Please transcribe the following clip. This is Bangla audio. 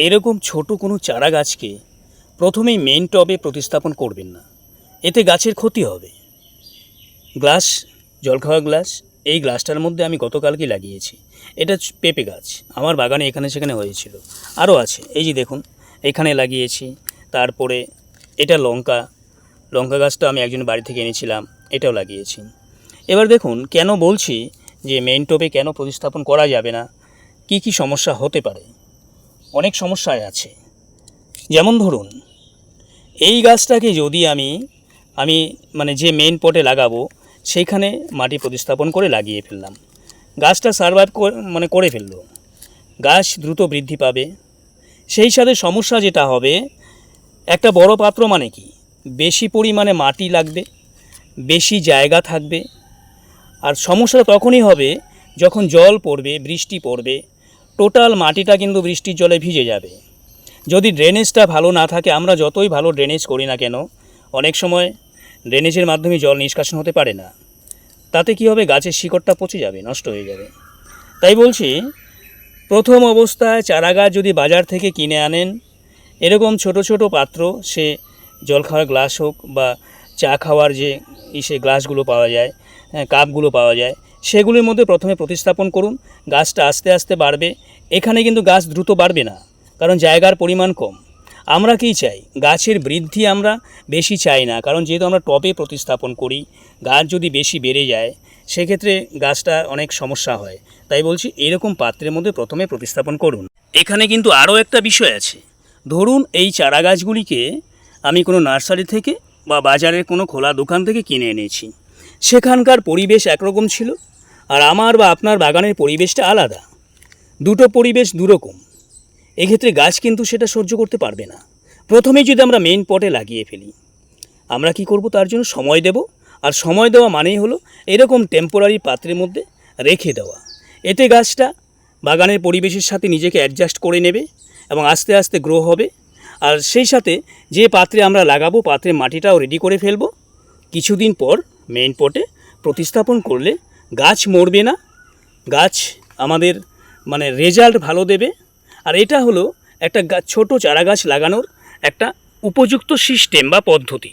এরকম ছোট কোনো চারা গাছকে প্রথমেই মেন টবে প্রতিস্থাপন করবেন না। এতে গাছের ক্ষতি হবে। গ্লাস জল খাওয়া গ্লাস, এই গ্লাসটার মধ্যে আমি গতকালকে লাগিয়েছি। এটা পেঁপে গাছ। আমার বাগানে এখানে সেখানে হয়েছিল। আরও আছে। এই যে দেখুন, এখানে লাগিয়েছি। তারপরে এটা লঙ্কা। লঙ্কা গাছটা আমি একজন বাড়ি থেকে এনেছিলাম। এটাও লাগিয়েছি। এবার দেখুন, কেন বলছি যে মেন টবে কেন প্রতিস্থাপন করা যাবে না? কি কি সমস্যা হতে পারে? অনেক সমস্যায় আছে। যেমন ধরুন, এই গাছটাকে যদি আমি আমি মানে যে মেন পটে লাগাবো, সেইখানে মাটি প্রতিস্থাপন করে লাগিয়ে ফেললাম। গাছটা সার্ভাইভ মানে করে ফেলল। গাছ দ্রুত বৃদ্ধি পাবে। সেই সাথে সমস্যা যেটা হবে, একটা বড় পাত্র মানে কি? বেশি পরিমাণে মাটি লাগবে, বেশি জায়গা থাকবে। আর সমস্যা তখনই হবে যখন জল পড়বে, বৃষ্টি পড়বে টোটাল মাটিটা কিন্তু বৃষ্টির জলে ভিজে যাবে। যদি ড্রেনেজটা ভালো না থাকে আমরা যতই ভালো ড্রেনেজ করি না কেন অনেক সময় ড্রেনেজের মাধ্যমে জল নিষ্কাশন হতে পারে না। তাতে কি হবে? গাছের শিকড়টা পচে যাবে নষ্ট হয়ে যাবে। তাই বলছি প্রথম অবস্থায় চারা গাছ যদি বাজার থেকে কিনে আনেন এরকম ছোট ছোট পাত্র সে জল খাওয়ার গ্লাস হোক বা চা খাওয়ার যে ইসে গ্লাসগুলো পাওয়া যায় হ্যাঁ, কাপগুলো পাওয়া যায় সেগুলির মধ্যে প্রথমে প্রতিস্থাপন করুন। গাছটা আস্তে আস্তে বাড়বে। এখানে কিন্তু গাছ দ্রুত বাড়বে না, কারণ জায়গার পরিমাণ কম। আমরা কী চাই? গাছের বৃদ্ধি আমরা বেশি চাই না, কারণ যেহেতু আমরা টবে প্রতিস্থাপন করি, গাছ যদি বেশি বেড়ে যায়, সেক্ষেত্রে গাছটা অনেক সমস্যা হয়। তাই বলছি, এরকম পাত্রের মধ্যে প্রথমে প্রতিস্থাপন করুন। এখানে কিন্তু আরও একটা বিষয় আছে। ধরুন, এই চারা গাছগুলিকে আমি কোনো নার্সারি থেকে বা বাজারের কোনো খোলা দোকান থেকে কিনে এনেছি। সেখানকার পরিবেশ একরকম ছিল আর আমার বা আপনার বাগানের পরিবেশটা আলাদা। দুটো পরিবেশ দুরকম। এক্ষেত্রে গাছ কিন্তু সেটা সহ্য করতে পারবে না। প্রথমেই যদি আমরা মেইন পটে লাগিয়ে ফেলি, আমরা কি করব? তার জন্য সময় দেব। আর সময় দেওয়া মানেই হলো এরকম টেম্পোরারি পাত্রের মধ্যে রেখে দেওয়া। এতে গাছটা বাগানের পরিবেশের সাথে নিজেকে অ্যাডজাস্ট করে নেবে এবং আস্তে আস্তে গ্রো হবে। আর সেই সাথে যে পাত্রে আমরা লাগাবো পাত্রে মাটিটাও রেডি করে ফেলব। কিছুদিন পর মেইন পটে প্রতিস্থাপন করলে গাছ মরবে না, গাছ আমাদের মানে রেজাল্ট ভালো দেবে। আর এটা হলো একটা ছোট চারা গাছ লাগানোর একটা উপযুক্ত সিস্টেম বা পদ্ধতি।